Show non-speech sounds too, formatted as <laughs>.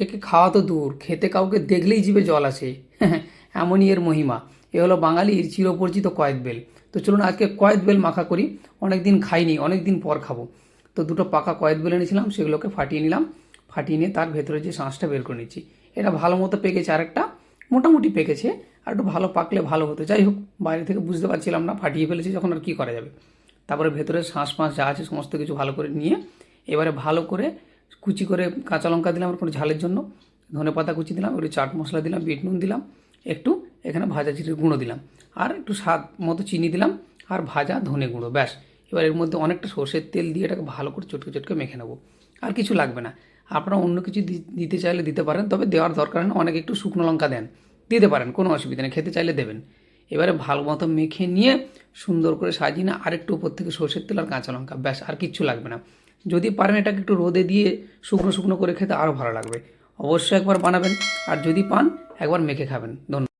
একে খাওয়া তো দূর, খেতে কাউকে দেখলেই জিভে জল আসে। <laughs> এমনই এর মহিমা। এ হলো বাঙালির চিরপরিচিত কয়েদ বেল। তো চলুন আজকে কয়েদ বেল মাখা করি। অনেক দিন খাইনি অনেক দিন পর খাব। তো দুটো পাকা কয়েদ বেল এনেছিলাম, সেগুলোকে ফাটিয়ে নিলাম। ফাটিয়ে নিয়ে তার ভেতরে যে শাঁসটা বের করে নিচ্ছি। এটা ভালো মতো পেকেছে আরেকটা, মোটামুটি পেকেছে, আর একটু ভালো পাকলে ভালো হতো। যাই হোক, বাইরে থেকে বুঝতে পারছিলাম না, ফাটিয়ে ফেলেছি যখন আর কী করা যাবে। তারপরে ভেতরে শ্বাস ফাঁস যা আছে, সমস্ত কিছু ভালো করে নিয়ে, এবারে ভালো করে কুচি করে কাঁচা লঙ্কা দিলাম কোনো ঝালের জন্য, ধনে পাতা কুচি দিলাম, একটু চাট মশলা দিলাম, বিট নুন দিলাম, একটু এখানে ভাজা জিরের গুঁড়ো দিলাম, আর একটু স্বাদ মতো চিনি দিলাম, আর ভাজা ধনে গুঁড়ো, ব্যাস। এবার এর মধ্যে অনেকটা সর্ষের তেল দিয়ে এটাকে ভালো করে চটকে চটকে মেখে নেব। আর কিছু লাগবে না। আপনারা অন্য কিছু দিতে চাইলে দিতে পারেন, তবে দেওয়ার দরকার নেই, অনেকে একটু শুকনো লঙ্কা দেন, দিতে পারেন, কোনো অসুবিধা নেই, খেতে চাইলে দেবেন। এবারে ভালো মতো মেখে নিয়ে সুন্দর করে সাজিয়ে না, আরেকটু উপর থেকে সর্ষের তেল আর কাঁচা লঙ্কা, ব্যাস, আর কিচ্ছু লাগবে না। যদি পারেন এটাকে একটু রোদে দিয়ে শুকনো শুকনো করে খেতে আরও ভালো লাগবে। অবশ্যই একবার বানাবেন, আর যদি পান, একবার মেখে খাবেন। ধন্যবাদ।